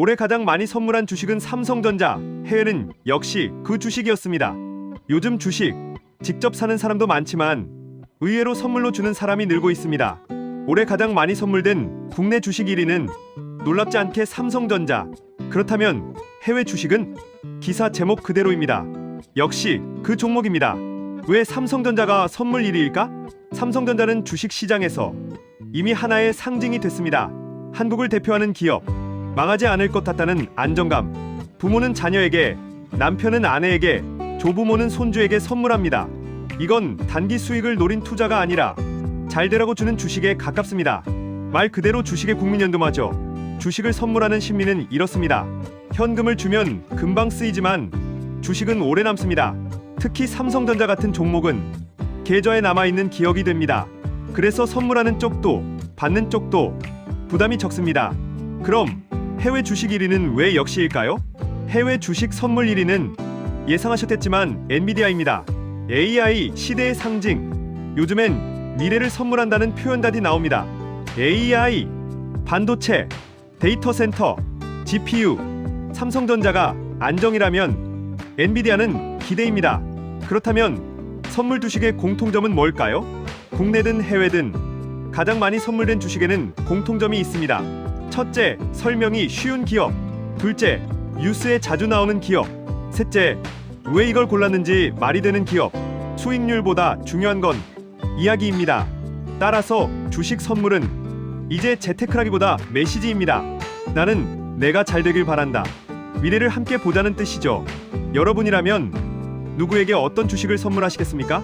올해 가장 많이 선물한 주식은 삼성전자, 해외는 역시 그 주식이었습니다. 요즘 주식 직접 사는 사람도 많지만 의외로 선물로 주는 사람이 늘고 있습니다. 올해 가장 많이 선물된 국내 주식 1위는 놀랍지 않게 삼성전자. 그렇다면 해외 주식은 기사 제목 그대로입니다. 역시 그 종목입니다. 왜 삼성전자가 선물 1위일까? 삼성전자는 주식 시장에서 이미 하나의 상징이 됐습니다. 한국을 대표하는 기업, 망하지 않을 것 같다는 안정감. 부모는 자녀에게, 남편은 아내에게, 조부모는 손주에게 선물합니다. 이건 단기 수익을 노린 투자가 아니라 잘 되라고 주는 주식에 가깝습니다. 말 그대로 주식의 국민연금하죠. 주식을 선물하는 심리는 이렇습니다. 현금을 주면 금방 쓰이지만 주식은 오래 남습니다. 특히 삼성전자 같은 종목은 계좌에 남아있는 기억이 됩니다. 그래서 선물하는 쪽도 받는 쪽도 부담이 적습니다. 그럼 해외 주식 1위는 왜 역시일까요? 해외 주식 선물 1위는 예상하셨겠지만 엔비디아입니다. AI 시대의 상징. 요즘엔 미래를 선물한다는 표현들이 나옵니다. AI, 반도체, 데이터 센터, GPU, 삼성전자가 안정이라면 엔비디아는 기대입니다. 그렇다면 선물 주식의 공통점은 뭘까요? 국내든 해외든 가장 많이 선물된 주식에는 공통점이 있습니다. 첫째, 설명이 쉬운 기업. 둘째, 뉴스에 자주 나오는 기업. 셋째, 왜 이걸 골랐는지 말이 되는 기업. 수익률보다 중요한 건 이야기입니다. 따라서 주식 선물은 이제 재테크라기보다 메시지입니다. 나는 내가 잘 되길 바란다. 미래를 함께 보자는 뜻이죠. 여러분이라면 누구에게 어떤 주식을 선물하시겠습니까?